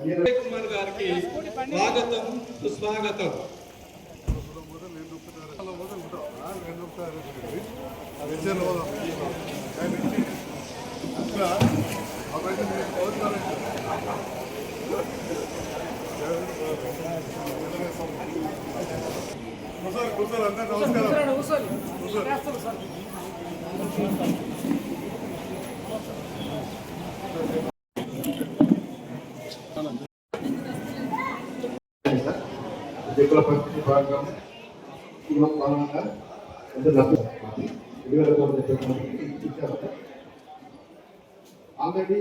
విజయ్ కుమార్ గారికి స్వాగతం సుస్వాగతం. కూర్చోరు కూర్చోరు అందరూ నమస్కారం. దిగుల భాగం భాగంగా ఆల్రెడీ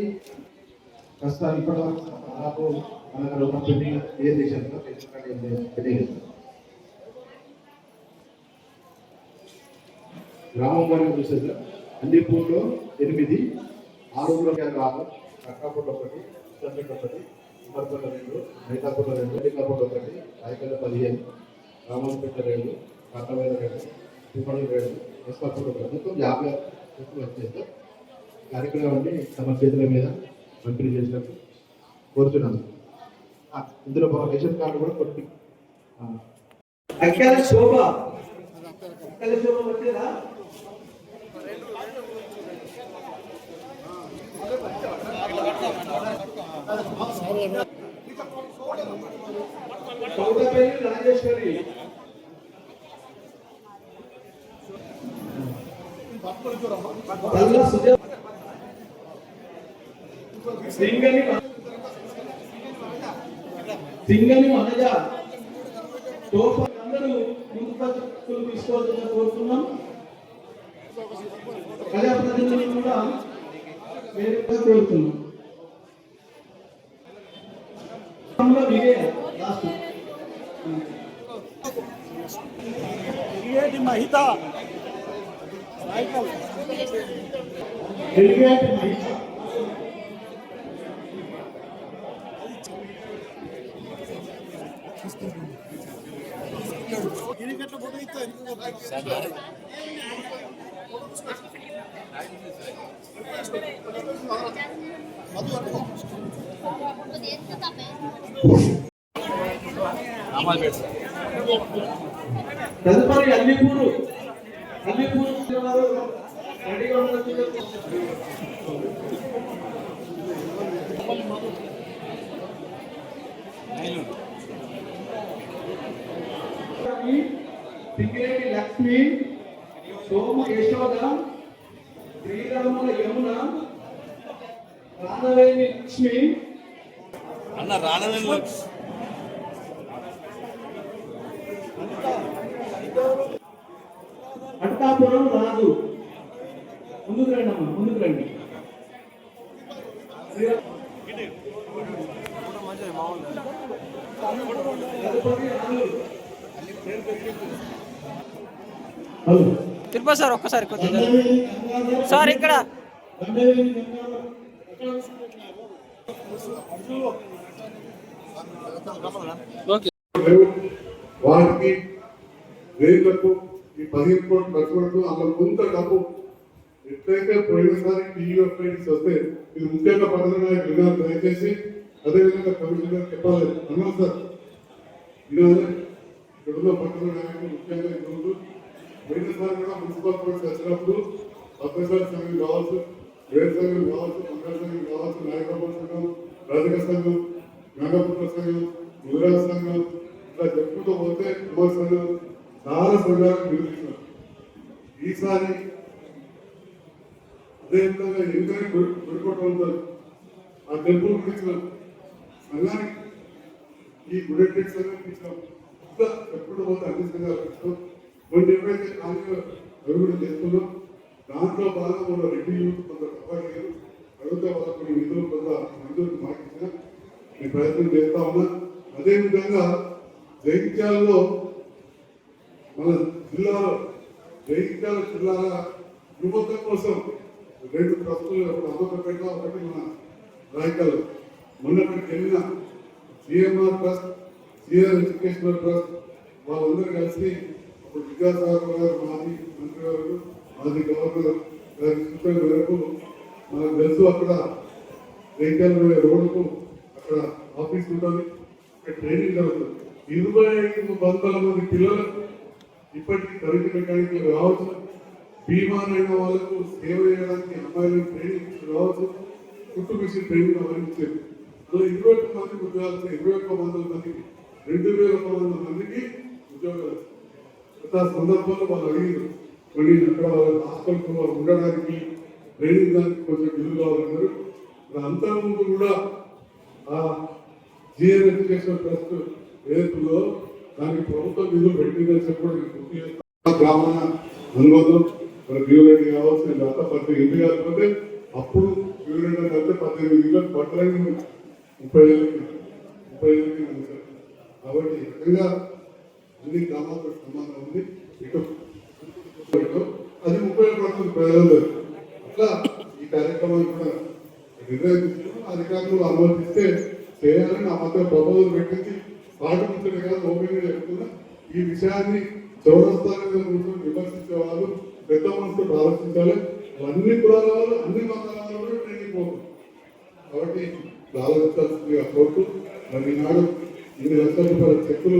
ప్రస్తుతం ఇప్పటి వరకు దాదాపు మన దగ్గర పెండింగ్ ఏ దేశంలో పెండింగ్ గ్రామం వారికి చూసేది అల్లిపూర్లో ఎనిమిది ఆరులో ఆరు కట్టాపూర్లో ఒకటి ఉత్తరపేట ఒకటి ఉమ్మర్పేట రెండు రైతాపూర్లో రెండు రైతాపూర్లో ఒకటి రాయకల్ల పదిహేను రామంపేట రెండు కట్టవేల రెండు తిమ్మడి రెండు ఎస్పాపూర్లో ఒకటి మొత్తం యాభై చెట్లు వచ్చేస్తే కార్యక్రమాన్ని తమ చేతుల మీద పంపిణీ చేసినట్టు కోరుతున్నాను. ఇందులో ఒక రేషన్ కార్డు కూడా కొట్టి ఆ, అక్కల శోభ. అక్కల శోభ వచ్చేదా? సౌదపల్లి రాజేశ్వరి సింగని సింగని మహజ తోప అందరూ ముందు తీసుకోవాలని కోరుతున్నాం. ప్రజాప్రతినిధులను కూడా వేరుగా కోరుతున్నాం అందులో విజయ లాస్ట్. మహిత. డెలిగేట్ మహిళ తదుపరి అల్లిపూరు. అల్లిపూరు వారు సింగిరెడ్డి లక్ష్మి సోమ యశోద శ్రీరాముల యమున రాధవేణి లక్ష్మి అన్న రానవేలు అట్టాపురం రాదు. ముందుకు రండి అమ్మా ముందుకు రండి. తిరుపతి సార్ ఒక్కసారి కొద్దిగా. సార్ ఇక్కడ. రంగవేణి వారికి రేట్లకు ఈ పదిహేను కోట్ల ఖర్చులకు అందులో కొంత డబ్బు ఎట్లయితే పోయినసారి టీయూఎఫ్ఐడిస్ వస్తే ఇది ముఖ్యంగా పడుతున్న విధానం దయచేసి అదేవిధంగా కమిషన్ గారు చెప్పాలి. అన్నా సార్. ఈరోజు ఇక్కడున్న పట్టణ నాయకులు ముఖ్యంగా ఈరోజు పోయినసారి కూడా మున్సిపల్ కోర్టు వచ్చినప్పుడు అభ్యర్థుల సంఘం కావచ్చు వేరు సంఘం కావచ్చు మంగళ సంఘం కావచ్చు నాయకత్వ సంఘం రాజక సంఘం సంఘం ముదిరాజ సంఘం ఇలా చెప్పుకుంటూ పోతే కుమార్ సంఘం చాలా సంఘాలకు నిరూపించారు ఈసారి అదేవిధంగా ఇంకా గుడికోట ఉంటారు ఆ టెంపుల్ గురించి సంఘానికి ఈ గుడెట్టిక్ సంఘానికి ఇచ్చాం ఇంకా చెప్పుకుంటూ పోతే అన్ని సంఘాలు ఇస్తాం కొన్ని ఏవైతే ఖాళీగా అభివృద్ధి చేస్తున్నాం దాంట్లో బాగా మన రెడ్డి కొంత కపాడీలు అడిగితే వాళ్ళ కొన్ని నిధులు కొంత ప్రయత్నం చేస్తా ఉన్నా. అదేవిధంగా జైత్యాలలో మన జిల్లాలో జైత్యాల జిల్లాల యువత కోసం రెండు ట్రస్టులు ఒకటి అమ్మకపేట ఒకటి మన రాయకల్. మొన్నటికి వెళ్ళిన CMR trust CR educational trust వాళ్ళందరూ కలిసి అప్పుడు విద్యాసాగర్ గారు మాజీ మంత్రి గారు మాజీ గవర్నర్ గారి సూచన మేరకు మనకు తెలుసు అక్కడ రేఖల రోడ్డుకు ఉంటుంది. ట్రైనింగ్ జరుగుతుంది. ఇరవై ఐదు వందల మంది పిల్లలకు ఇప్పటికీ కరెంట్ రావచ్చు. కావచ్చు అయిన వాళ్ళకు సేవ చేయడానికి అమ్మాయిలకు ట్రైనింగ్ రావచ్చు. కుట్టు మిషన్ ట్రైనింగ్ అవన్నీ అలా ఇరవై ఒక్క మంది ఉద్యోగాలు ఇరవై ఒక్క వందల మందికి రెండు వేల ఒక వందల మందికి ఉద్యోగాలు ఆ సందర్భంలో వాళ్ళు అడిగారు మళ్ళీ అక్కడ వాళ్ళ హాస్టల్కి ఉండడానికి ట్రైనింగ్ దానికి కొంచెం ఇల్లు కావాలన్నారు. మరి అంతా ముందు కూడా జీఎన్ఎస్ చేసిన ట్రస్ట్ ఏదైతుందో దానికి ప్రభుత్వం నిధులు పెట్టిందని చెప్పి కూడా నేను గుర్తు చేస్తాను. బ్రాహ్మణ అనుబంధం మరి బ్యూరెడ్డి కావచ్చు అంతా పద్దెనిమిది ఇల్లు కాకపోతే అప్పుడు బ్యూరెడ్డి అంటే పద్దెనిమిది ఇల్లు పట్టలేదు ముప్పై ఏళ్ళకి ముప్పై ఏళ్ళకి కాబట్టి ఈ రకంగా అన్ని గ్రామాలకు సంబంధం ఉంది. ఇటు అది ఉపయోగపడుతుంది ప్రజలు అట్లా ఈ కార్యక్రమాన్ని కూడా నిర్ణయం తీసుకుని అధికారులు అనుమతిస్తే చేయాలని నా మధ్య ప్రపోజల్ పెట్టించి పాటించడం కాదు ఓపెన్గా చెప్తున్నా. ఈ విషయాన్ని చౌరస్తా కూర్చొని విమర్శించే వాళ్ళు పెద్ద మనసుతో ఆలోచించాలి. అన్ని కులాల వాళ్ళు అన్ని మతాల వాళ్ళు ట్రైనింగ్ పోతుంది కాబట్టి ఆలోచించాల్సిందిగా కోరుతూ మరి ఈనాడు ఇన్ని లక్షల రూపాయల చెక్కులు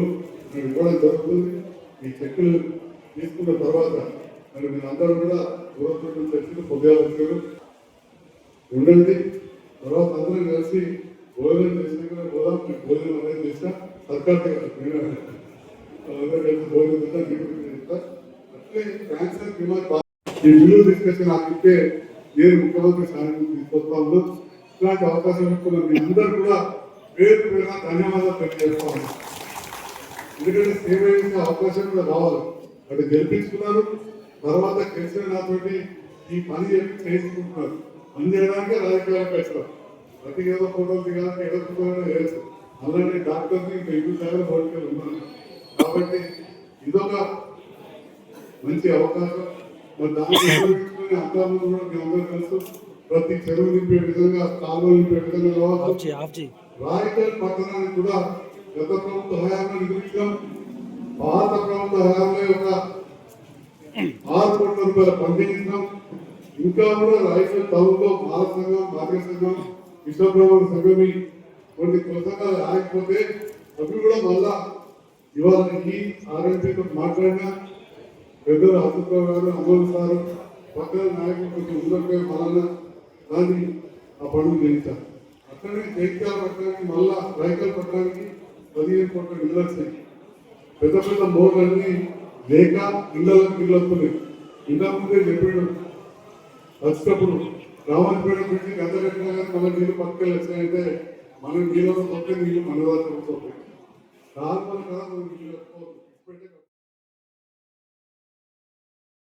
మేము ఇవ్వడం జరుగుతుంది. ఈ చెక్కులు తీసుకున్న తర్వాత మరి మీరందరూ కూడా దూరం చెక్కులు పొందాల్సింది ఉండండి. తర్వాత అందరం కలిసి భోజనం చేసినాక పోదాం మీకు భోజనం అనేది చేసినా సర్కార్ అందరూ కలిసి భోజనం చేస్తా మీకు చేస్తా. అట్లే క్యాన్సర్ బీమార్ బా- ఈ బిల్లు డిస్కషన్ నాకు ఇస్తే నేను ముఖ్యమంత్రి స్థానం తీసుకొస్తాను ఇలాంటి అవకాశం ఇస్తున్న మీ అందరూ కూడా పేరు పేరు ధన్యవాదాలు తెలియజేస్తాను ఎందుకంటే సేవ చేసే అవకాశం కూడా రావాలి. అటు గెలిపించుకున్నారు తర్వాత గెలిచిన నాతోటి ఈ పని చెప్పి చేసుకుంటున్నారు పని చేయడానికి రాజకీయాలకు పెట్టారు ప్రతి ఏదో ఫోటోలు దిగాలని ఫోటోలు వేస్తారు అలాంటి డాక్టర్ని ఇంకా ఇల్లు చాలా పోలికలు ఉన్నారు కాబట్టి ఇదొక మంచి అవకాశం. మరి దాన్ని అర్థాలను కూడా మీ అందరూ తెలుసు ప్రతి చెరువు నింపే విధంగా కాలువలు నింపే విధంగా కావచ్చు. రాయకల్ పట్టణానికి కూడా గత ప్రభుత్వ హయాంలో నిధులిచ్చాం పాత ప్రభుత్వ హయాంలో ఒక ఆరు కోట్ల రూపాయల పంపిణీస్తాం ఇంకా కూడా రాయకల్ టౌన్లో మాల సంఘం భాగ్య సంఘం విశ్వబ్రహ్మణ సంఘమి కొన్ని పుస్తకాలు రాకపోతే అవి కూడా మళ్ళా ఇవాళ ఈ ఆర్ఎంపీతో మాట్లాడినా పెద్దలు హసత్రావు గారు అమలు సారు పక్కన నాయకులు కొంచెం ముందరపోయి మళ్ళా దాన్ని ఆ పనులు చేయించారు అక్కడే జైత్యాల పట్టడానికి మళ్ళా రైతుల పట్టడానికి పదిహేను కోట్ల ఇళ్ళు వచ్చాయి. పెద్ద పెద్ద మోర్లన్నీ లేక ఇళ్ళకి ఇళ్ళు వస్తున్నాయి ఇంతకు ముందే చెప్పాడు వచ్చేటప్పుడు రావణపేట నుంచి గంట కట్టినా కానీ మన నీళ్ళు పక్కన వచ్చినాయంటే మనం నీళ్ళలో తప్పే నీళ్ళు మన దాకా వస్తాయి కాదు మన కాదు నీళ్ళు